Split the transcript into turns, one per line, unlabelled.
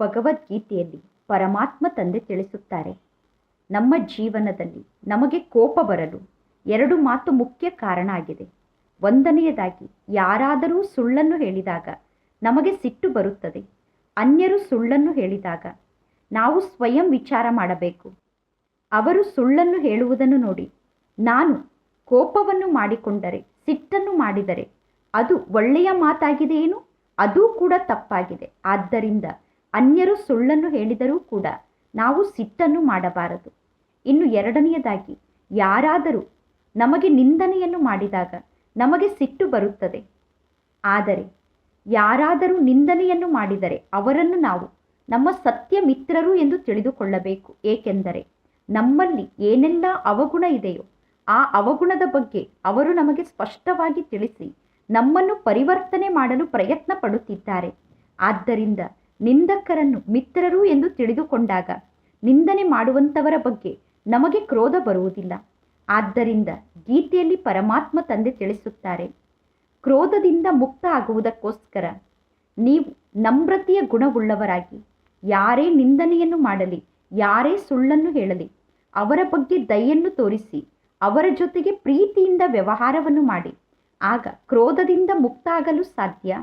ಭಗವದ್ಗೀತೆಯಲ್ಲಿ ಪರಮಾತ್ಮ ತಂದೆ ತಿಳಿಸುತ್ತಾರೆ. ನಮ್ಮ ಜೀವನದಲ್ಲಿ ನಮಗೆ ಕೋಪ ಬರಲು ಎರಡು ಮಾತು ಮುಖ್ಯ ಕಾರಣ ಆಗಿದೆ. ಒಂದನೆಯದಾಗಿ, ಯಾರಾದರೂ ಸುಳ್ಳನ್ನು ಹೇಳಿದಾಗ ನಮಗೆ ಸಿಟ್ಟು ಬರುತ್ತದೆ. ಅನ್ಯರು ಸುಳ್ಳನ್ನು ಹೇಳಿದಾಗ ನಾವು ಸ್ವಯಂ ವಿಚಾರ ಮಾಡಬೇಕು. ಅವರು ಸುಳ್ಳನ್ನು ಹೇಳುವುದನ್ನು ನೋಡಿ ನಾನು ಕೋಪವನ್ನು ಮಾಡಿಕೊಂಡರೆ, ಸಿಟ್ಟನ್ನು ಮಾಡಿದರೆ ಅದು ಒಳ್ಳೆಯ ಮಾತಾಗಿದೆಯೇನು? ಅದೂ ಕೂಡ ತಪ್ಪಾಗಿದೆ. ಆದ್ದರಿಂದ ಅನ್ಯರು ಸುಳ್ಳನ್ನು ಹೇಳಿದರೂ ಕೂಡ ನಾವು ಸಿಟ್ಟನ್ನು ಮಾಡಬಾರದು. ಇನ್ನು ಎರಡನೆಯದಾಗಿ, ಯಾರಾದರೂ ನಮಗೆ ನಿಂದನೆಯನ್ನು ಮಾಡಿದಾಗ ನಮಗೆ ಸಿಟ್ಟು ಬರುತ್ತದೆ. ಆದರೆ, ಯಾರಾದರೂ ನಿಂದನೆಯನ್ನು ಮಾಡಿದರೆ ಅವರನ್ನು ನಾವು ನಮ್ಮ ಸತ್ಯ ಮಿತ್ರರು ಎಂದು ತಿಳಿದುಕೊಳ್ಳಬೇಕು. ಏಕೆಂದರೆ, ನಮ್ಮಲ್ಲಿ ಏನೆಲ್ಲ ಅವಗುಣ ಇದೆಯೋ ಆ ಅವಗುಣದ ಬಗ್ಗೆ ಅವರು ನಮಗೆ ಸ್ಪಷ್ಟವಾಗಿ ತಿಳಿಸಿ ನಮ್ಮನ್ನು ಪರಿವರ್ತನೆ ಮಾಡಲು ಪ್ರಯತ್ನ ಪಡುತ್ತಿದ್ದಾರೆ ಆದ್ದರಿಂದ ನಿಂದಕರನ್ನು ಮಿತ್ರರು ಎಂದು ತಿಳಿದುಕೊಂಡಾಗ ನಿಂದನೆ ಮಾಡುವಂಥವರ ಬಗ್ಗೆ ನಮಗೆ ಕ್ರೋಧ ಬರುವುದಿಲ್ಲ. ಆದ್ದರಿಂದ ಗೀತೆಯಲ್ಲಿ ಪರಮಾತ್ಮ ತಂದೆ ತಿಳಿಸುತ್ತಾರೆ, ಕ್ರೋಧದಿಂದ ಮುಕ್ತ ಆಗುವುದಕ್ಕೋಸ್ಕರ ನೀವು ನಮ್ರತೆಯ ಗುಣವುಳ್ಳವರಾಗಿ, ಯಾರೇ ನಿಂದನೆಯನ್ನು ಮಾಡಲಿ, ಯಾರೇ ಸುಳ್ಳನ್ನು ಹೇಳಲಿ, ಅವರ ಬಗ್ಗೆ ದಯೆಯನ್ನು ತೋರಿಸಿ, ಅವರ ಜೊತೆಗೆ ಪ್ರೀತಿಯಿಂದ ವ್ಯವಹಾರವನ್ನು ಮಾಡಿ, ಆಗ ಕ್ರೋಧದಿಂದ ಮುಕ್ತ ಆಗಲು ಸಾಧ್ಯ?